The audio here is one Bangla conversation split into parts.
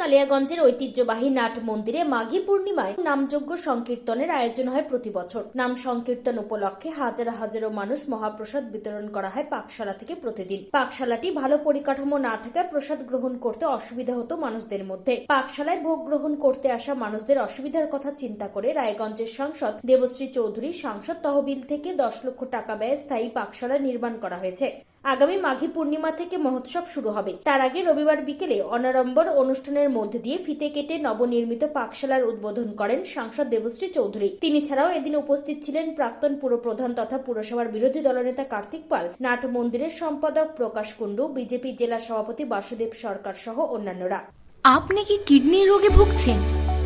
কালিয়াগঞ্জের ঐতিহ্যবাহী নাট মন্দিরে মাঘী পূর্ণিমায় নামযজ্ঞ সংকীর্তনের আয়োজন হয় প্রতি বছর। নাম সংকীর্তন উপলক্ষে হাজার হাজারো মানুষ মহাপ্রসাদ বিতরণ করা হয় পাকশালা থেকে প্রতিদিন। পাকশালাটি ভালো পরিকাঠামো না থাকায় প্রসাদ গ্রহণ করতে অসুবিধা হতো মানুষদের মধ্যে। পাকশালায় ভোগ গ্রহণ করতে আসা মানুষদের অসুবিধার কথা চিন্তা করে রায়গঞ্জের সাংসদ দেবশ্রী চৌধুরী সাংসদ তহবিল থেকে দশ লক্ষ টাকা ব্যয়ে স্থায়ী পাকশালা নির্মাণ করা হয়েছে। আগামী মাঘী পূর্ণিমা থেকে মহোৎসব শুরু হবে। তার আগে রবিবার বিকেলে অনারম্বর অনুষ্ঠানের মধ্যে দিয়ে ফিতে কেটে নবনির্মিত পাকশালার উদ্বোধন করেন সাংসদ দেবশ্রী চৌধুরী। তিনি ছাড়াও এদিন উপস্থিত ছিলেন প্রাক্তন পুরপ্রধান তথা পুরসভার বিরোধী দলনেতা কার্তিক পাল, নাট মন্দিরের সম্পাদক প্রকাশ কুণ্ডু, বিজেপি জেলা সভাপতি বাসুদেব সরকার সহ অন্যান্যরা। আপনি কি কিডনির রোগে ভুগছেন?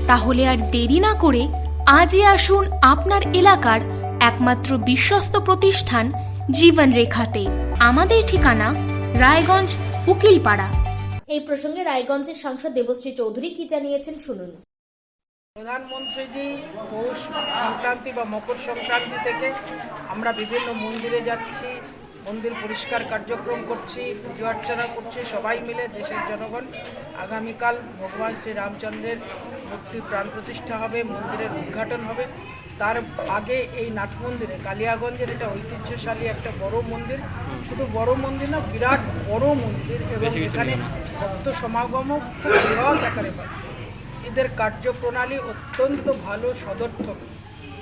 তাহলে আর দেরি না করে আজই আসুন আপনার এলাকার একমাত্র বিশ্বস্ত প্রতিষ্ঠান জীবন রেখাতে আমাদের ঠিকানা রায়গঞ্জ উকিলপাড়া। এই প্রসঙ্গে রায়গঞ্জের সাংসদ দেবশ্রী চৌধুরী কি জানিয়েছেন শুনুন। প্রধানমন্ত্রীজি পৌষ সংক্রান্তি বা মকর সংক্রান্তি থেকে আমরা বিভিন্ন মন্দিরে যাচ্ছি মন্দির পরিষ্কার কার্যক্রম করছি পুজো অর্চনা করছি সবাই মিলে দেশের জনগণ। আগামীকাল ভগবান শ্রী রামচন্দ্রের মূর্তির প্রাণ প্রতিষ্ঠা হবে মন্দিরের উদ্ঘাটন হবে। তার আগে এই নাট মন্দিরে কালিয়াগঞ্জের এটা ঐতিহ্যশালী একটা বড় মন্দির। শুধু বড় মন্দির না বিরাট বড় মন্দির এবং এখানে ভক্ত সমাগমও খুব বৃহৎ আকারে এদের কার্যপ্রণালী অত্যন্ত ভালো সদর্থক।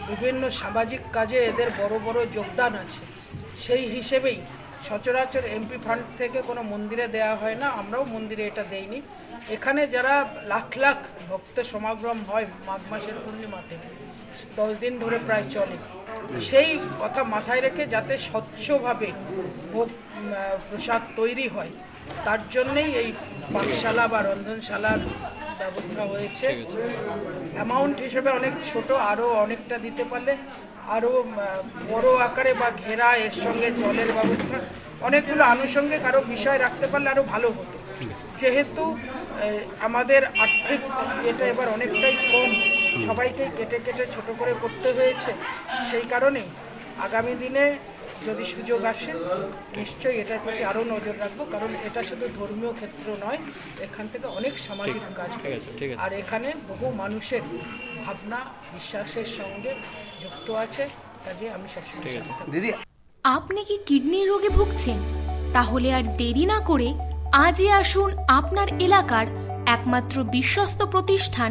বিভিন্ন সামাজিক কাজে এদের বড় বড় যোগদান আছে। সেই হিসেবেই সচরাচর এমপি ফান্ড থেকে কোনো মন্দিরে দেয়া হয় না আমরাও মন্দিরে এটা দেইনি। এখানে যারা লাখ লাখ ভক্তের সমাগম হয় মাঘ মাসের পূর্ণিমাতে দশ দিন ধরে প্রায় চলে। সেই কথা মাথায় রেখে যাতে স্বচ্ছভাবে ভোগ প্রসাদ তৈরি হয় তার জন্যেই এই পাকশালা বা রন্ধনশালার ব্যবস্থা হয়েছে। অ্যামাউন্ট হিসেবে অনেক ছোট আরও অনেকটা দিতে পারলে আরও বড় আকারে বা ঘেরা এর সঙ্গে জলের ব্যবস্থা অনেকগুলো আনুষঙ্গিক আরও বিষয় রাখতে পারলে আরও ভালো হতো। যেহেতু আমাদের আর্থিক এটা এবার অনেকটাই কম। সবাইকেই কেটে কেটে ছোট করে করতে হয়েছে সেই কারণেই আগামী দিনে যদি সুযোগ আসে নিশ্চয়ই এটার প্রতি আরও নজর রাখব কারণ এটা শুধু ধর্মীয় ক্ষেত্র নয় এখান থেকে অনেক সামাজিক কাজ হয়। আর এখানে বহু মানুষের ভাবনা বিশ্বাসের সঙ্গে যুক্ত আছে কাজে আমি সবসময় দিদি আপনি কি কিডনির রোগে ভুগছেন? তাহলে আর দেরি না করে আজই আসুন আপনার এলাকার একমাত্র বিশ্বস্ত প্রতিষ্ঠান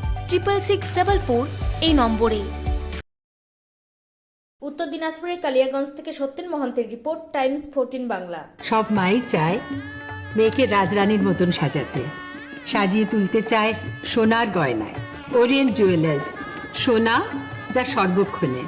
triple six double four এই নম্বরে। উত্তর দিনাজপুরের কালিয়াগঞ্জ থেকে সত্যেন মহন্তের রিপোর্ট টাইমস ফোরটিন বাংলা। সব মাই চায় মেয়েকে রাজরানীর মতন সাজাতে। সাজিয়ে তুলতে চায় সোনার গয়নায়। ওরিয়েন্ট জুয়েলার্স সোনা যা সর্বক্ষণের।